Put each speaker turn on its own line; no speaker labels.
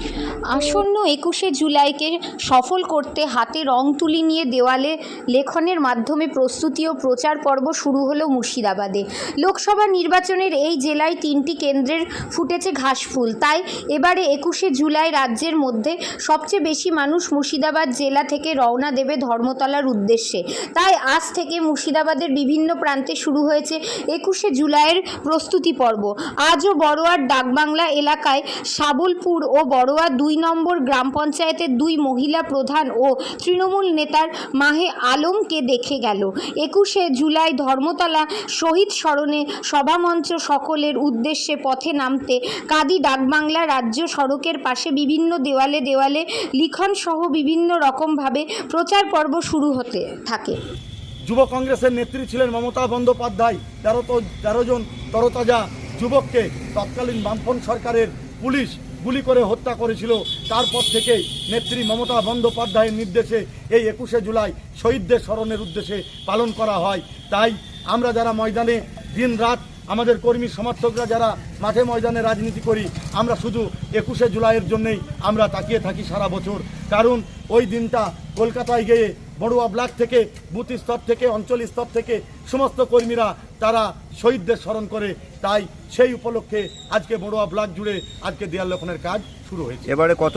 Yeah. আসন্ন একুশে জুলাইকে সফল করতে হাতে রং তুলি নিয়ে দেওয়ালে লেখনের মাধ্যমে প্রস্তুতি ও প্রচার পর্ব শুরু হলো মুর্শিদাবাদে। লোকসভা নির্বাচনের এই জেলায় তিনটি কেন্দ্রের ফুটেছে ঘাসফুল তাই এবারে একুশে জুলাই রাজ্যের মধ্যে সবচেয়ে বেশি মানুষ মুর্শিদাবাদ জেলা থেকে রওনা দেবে ধর্মতলার উদ্দেশ্যে। তাই আজ থেকে মুর্শিদাবাদের বিভিন্ন প্রান্তে শুরু হয়েছে একুশে জুলাইয়ের প্রস্তুতি পর্ব। আজও বড়োয়ার ডাকবাংলা এলাকায় সাবলপুর ও বড়োয়া দুই নম্বর গ্রাম পঞ্চায়েতের দুই মহিলা প্রধান ও তৃণমূল নেতার মাহে আলমকে দেখে গেল। একুশে জুলাই ধর্মতলা শহীদ স্মরণে সভামঞ্চ সকলের উদ্দেশ্যে পথে নামতে কাদি ডাকবাংলা রাজ্য সড়কের পাশে বিভিন্ন দেওয়ালে দেওয়ালে লিখন সহ বিভিন্ন রকমভাবে প্রচার পর্ব শুরু হতে থাকে।
যুব কংগ্রেসের নেত্রী ছিলেন মমতা বন্দ্যোপাধ্যায়। তেরো তেরো জন তরতাজা যুবককে তৎকালীন বামপন্থ সরকারের পুলিশ গুলি করে হত্যা করেছিল। তারপর থেকেই নেত্রী মমতা বন্দ্যোপাধ্যায়ের নির্দেশে এই একুশে জুলাই শহীদদের স্মরণের উদ্দেশ্যে পালন করা হয়। তাই আমরা যারা ময়দানে দিন রাত আমাদের কর্মী সমর্থকরা যারা মাঠে ময়দানে রাজনীতি করি, আমরা শুধু একুশে জুলাইয়ের জন্যেই আমরা তাকিয়ে থাকি সারা বছর। কারণ ওই দিনটা কলকাতায় গিয়ে বড়ুয়া ব্লক থেকে, বুথ স্তর থেকে অঞ্চল স্তর থেকে সমস্ত কর্মীরা তারা শহীদদের স্মরণ করে। তাই সেই উপলক্ষে আজকে বড়ুয়া ব্লক জুড়ে আজকে দেয়াল লেখনের কাজ শুরু হয়েছে।
এবারে কত